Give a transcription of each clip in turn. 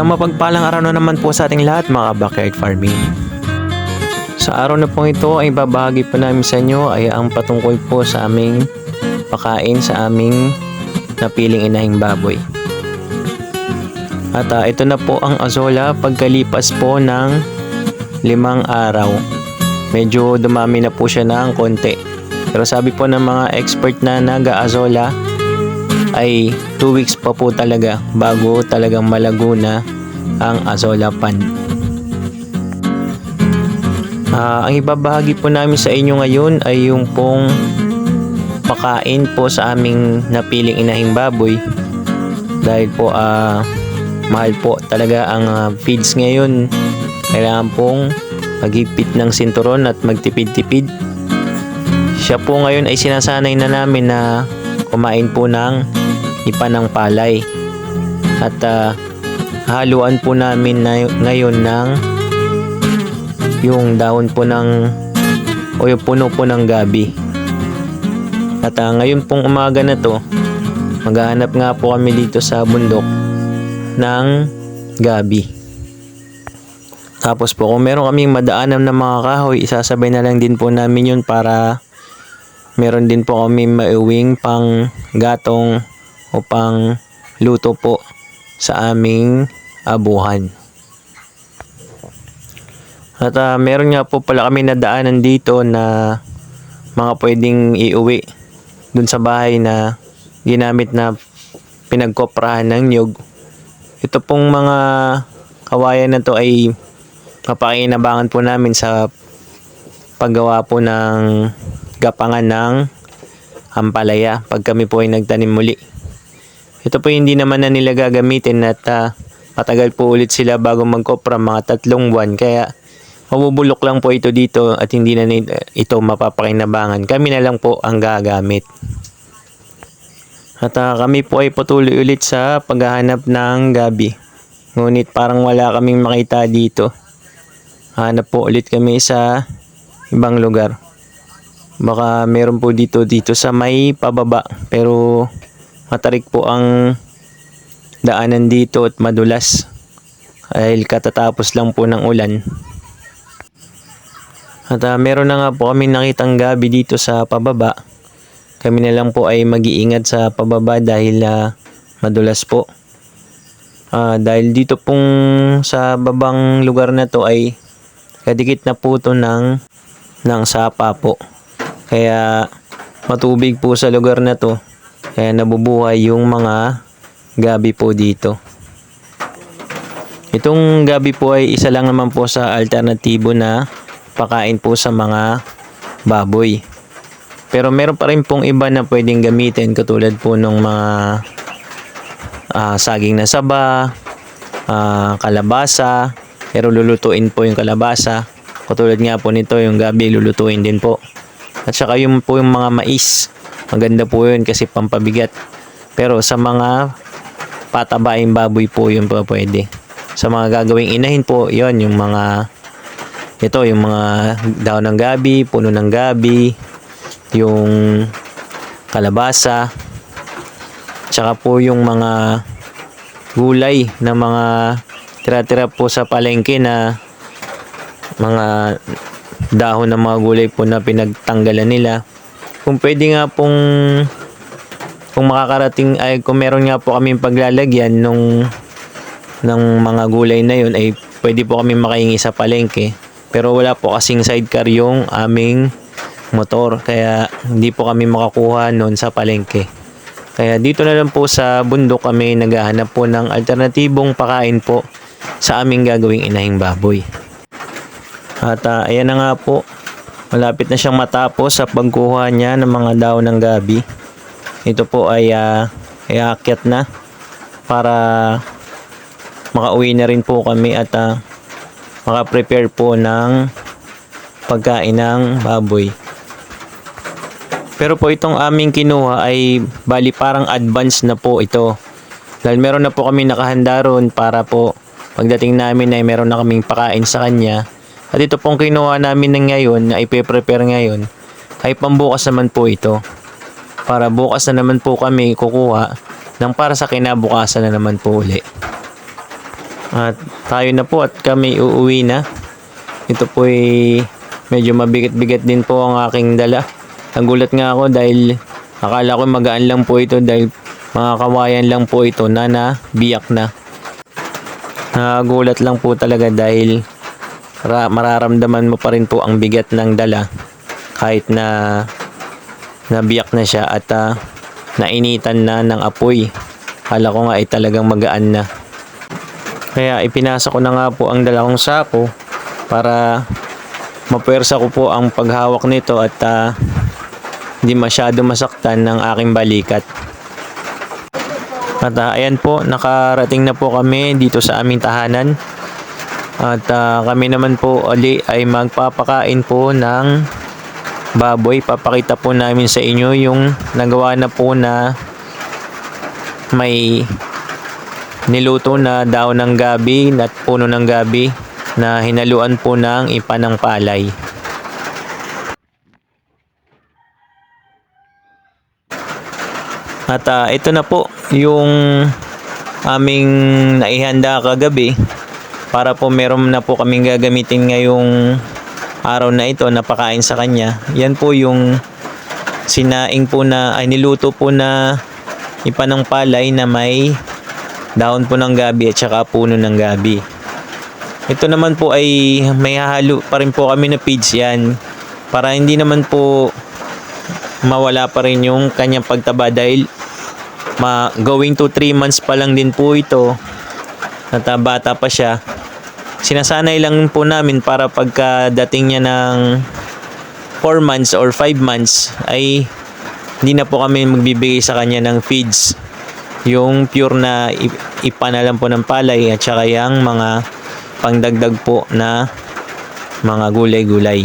Sa mapagpalang araw na naman po sa ating lahat mga backyard farming. Sa araw na po ito ay babahagi po namin sa inyo ay ang patungkol po sa aming pakain sa aming napiling inahing baboy. At ah, ito na po ang azola pagkalipas po ng limang araw. Medyo dumami na po siya ng konti. Pero sabi po ng mga expert na naga-azola ay 2 weeks pa po talaga bago talagang malago na ang azola pan. Ah, ang ibabahagi po namin sa inyo ngayon ay yung pong pakain po sa aming napiling inahing baboy. Dahil po ah mahal po talaga ang ah, feeds ngayon. Kailangan pong maghigpit ng sinturon at magtipid-tipid. Siya po ngayon ay sinasanay na namin na kumain po ng ipa ng palay. At ah, haluan po namin na, ngayon ng yung dahon po ng o yung puno po ng gabi. At ah, ngayon pong umaga na to maghahanap nga po kami dito sa bundok ng gabi. Tapos po kung meron kaming madaanan ng mga kahoy isasabay na lang din po namin yun para meron din po kami maiuwing pang gatong o pang luto po sa aming abuhan. At ah, meron nga po pala kami nadaanan dito na mga pwedeng iuwi dun sa bahay na ginamit na pinagkoprahan ng nyug. Ito pong mga kawayan na to ay mapakinabangan po namin sa paggawa po ng gapangan ng ampalaya pag kami po ay nagtanim muli. Ito po hindi naman na nila gagamitin at ah, matagal po ulit sila bago magkopra mga tatlong buwan kaya mabubulok lang po ito dito at hindi na ni- ito mapapakinabangan. Kami na lang po ang gagamit. At ah, kami po ay patuloy ulit sa paghahanap ng gabi. Ngunit parang wala kaming makita dito. Hanap po ulit kami sa ibang lugar. Baka meron po dito dito sa may pababa pero matarik po ang daanan dito at madulas dahil katatapos lang po ng ulan. At ah, meron na nga po kami nakitang gabi dito sa pababa. Kami na lang po ay mag-iingat sa pababa dahil ah, madulas po. Ah, dahil dito pong sa babang lugar na to ay kadikit na po to ng, ng sapa po. Kaya matubig po sa lugar na to. Kaya nabubuhay yung mga gabi po dito. Itong gabi po ay isa lang naman po sa alternatibo na pakain po sa mga baboy. Pero meron pa rin pong iba na pwedeng gamitin katulad po ng mga ah, saging na saba, ah, kalabasa, pero lulutuin po yung kalabasa. Katulad nga po nito, yung gabi lulutuin din po. At saka yung po yung mga mais. Maganda po yun kasi pampabigat. Pero sa mga patabaing baboy po yun po pwede. Sa mga gagawing inahin po, yon yung mga ito, yung mga dahon ng gabi, puno ng gabi, yung kalabasa, tsaka po yung mga gulay na mga tira-tira po sa palengke na mga dahon ng mga gulay po na pinagtanggalan nila. Kung pwede nga pong kung makakarating ay kung meron nga po kami paglalagyan nung ng mga gulay na yun ay pwede po kami makahingi sa palengke. Pero wala po kasing sidecar yung aming motor kaya hindi po kami makakuha noon sa palengke. Kaya dito na lang po sa bundok kami naghahanap po ng alternatibong pakain po sa aming gagawing inahing baboy. At ah, ayan na nga po, malapit na siyang matapos sa pagkuha niya ng mga daon ng gabi. Ito po ay uh, iakyat na para makauwi na rin po kami at ah, makaprepare po ng pagkain ng baboy. Pero po itong aming kinuha ay bali parang advance na po ito. Dahil meron na po kami nakahanda ron para po pagdating namin ay meron na kaming pakain sa kanya. At ito pong kinuha namin ng ngayon na ipe-prepare ngayon ay pambukas naman po ito. Para bukas na naman po kami kukuha ng para sa kinabukasan na naman po uli. At tayo na po at kami uuwi na. Ito po ay medyo mabigat-bigat din po ang aking dala. Nagulat nga ako dahil akala ko magaan lang po ito dahil mga kawayan lang po ito na nabiyak na. Nagulat lang po talaga dahil mararamdaman mo pa rin po ang bigat ng dala kahit na nabiyak na siya at ah, nainitan na ng apoy. Kala ko nga ay talagang magaan na. Kaya ipinasa ko na nga po ang dalawang sako para mapuwersa ko po ang paghawak nito at ah, hindi masyado masaktan ng aking balikat. At ah, ayan po, nakarating na po kami dito sa aming tahanan. At ah, kami naman po uli ay magpapakain po ng baboy. Papakita po namin sa inyo yung nagawa na po na may niluto na daw ng gabi at puno ng gabi na hinaluan po ng ipa ng palay. At ah, ito na po yung aming naihanda kagabi para po meron na po kaming gagamitin ngayong araw na ito na pakain sa kanya. Yan po yung sinaing po na ay niluto po na ipa ng palay na may dahon po ng gabi at saka puno ng gabi. Ito naman po ay may hahalo pa rin po kami na feeds yan para hindi naman po mawala pa rin yung kanyang pagtaba dahil ma going to 3 months pa lang din po ito at ah, bata pa siya sinasanay lang po namin para pagkadating niya ng 4 months or 5 months ay hindi na po kami magbibigay sa kanya ng feeds yung pure na ip- ipa na lang po ng palay at saka yung mga pangdagdag po na mga gulay-gulay.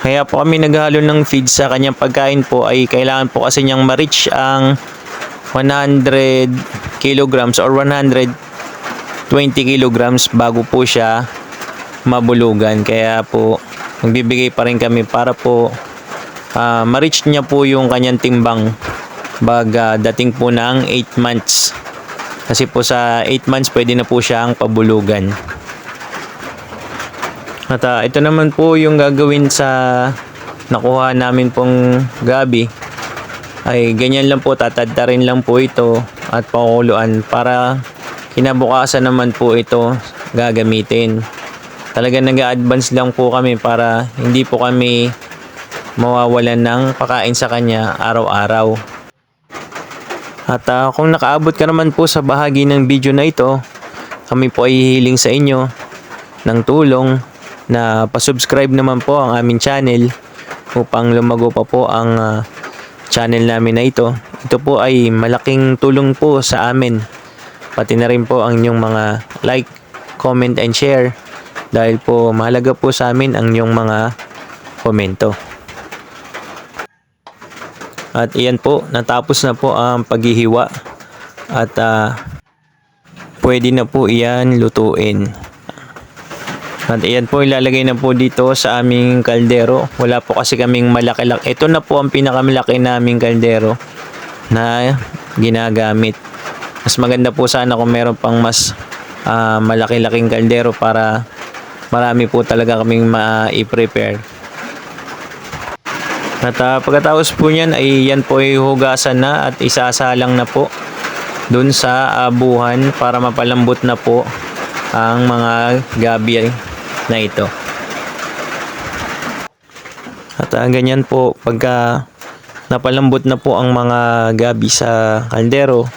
Kaya po kami naghalo ng feed sa kanyang pagkain po ay kailangan po kasi niyang ma-reach ang 100 kilograms or 120 kilograms bago po siya mabulugan. Kaya po magbibigay pa rin kami para po ah, ma-reach niya po yung kanyang timbang baga dating po ng 8 months. Kasi po sa 8 months pwede na po siyang pabulugan. At ah, ito naman po yung gagawin sa nakuha namin pong gabi. Ay ganyan lang po, tatadtarin lang po ito at pakukuluan para kinabukasan naman po ito gagamitin. Talaga nag-advance lang po kami para hindi po kami mawawalan ng pakain sa kanya araw-araw. At ah, kung nakaabot ka naman po sa bahagi ng video na ito, kami po ay hihiling sa inyo ng tulong na pasubscribe naman po ang aming channel upang lumago pa po ang ah, channel namin na ito. Ito po ay malaking tulong po sa amin. Pati na rin po ang inyong mga like, comment, and share dahil po mahalaga po sa amin ang inyong mga komento. At iyan po, natapos na po ang paghihiwa at ah, pwede na po iyan lutuin. At iyan po ilalagay na po dito sa aming kaldero. Wala po kasi kaming malaki-laki. Ito na po ang pinakamalaki naming kaldero na ginagamit. Mas maganda po sana kung meron pang mas ah, malaki-laking kaldero para marami po talaga kaming ma-prepare. At ah, pagkatapos po niyan ay yan po ay hugasan na at isasalang na po dun sa abuhan para mapalambot na po ang mga gabi na ito. At ah, ganyan po pagka napalambot na po ang mga gabi sa kaldero,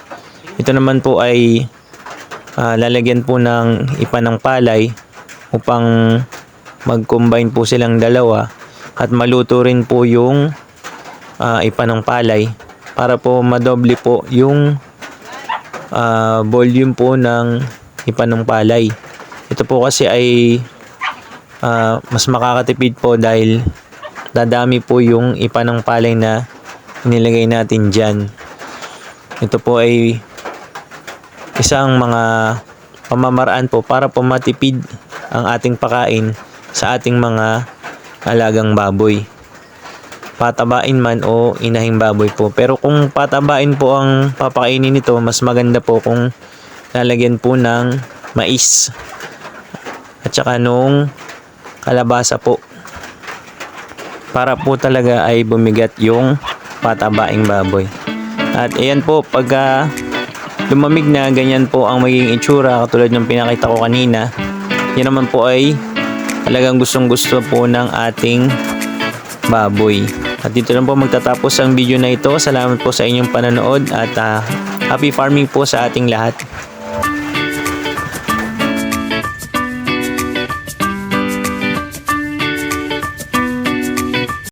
ito naman po ay ah, lalagyan po ng ipa ng palay upang mag-combine po silang dalawa at maluto rin po yung ah, ipa ng palay para po madoble po yung ah, volume po ng ipa ng palay. Ito po kasi ay ah, mas makakatipid po dahil dadami po yung ipa ng palay na nilagay natin dyan. Ito po ay isang mga pamamaraan po para po matipid ang ating pakain sa ating mga alagang baboy. Patabain man o inahing baboy po. Pero kung patabain po ang papakainin nito, mas maganda po kung lalagyan po ng mais at saka nung kalabasa po para po talaga ay bumigat yung patabaing baboy. At ayan po, pagka lumamig na, ganyan po ang magiging itsura katulad ng pinakita ko kanina. Yan naman po ay talagang gustong gusto po ng ating baboy. At dito lang po magtatapos ang video na ito. Salamat po sa inyong panonood at ah, happy farming po sa ating lahat.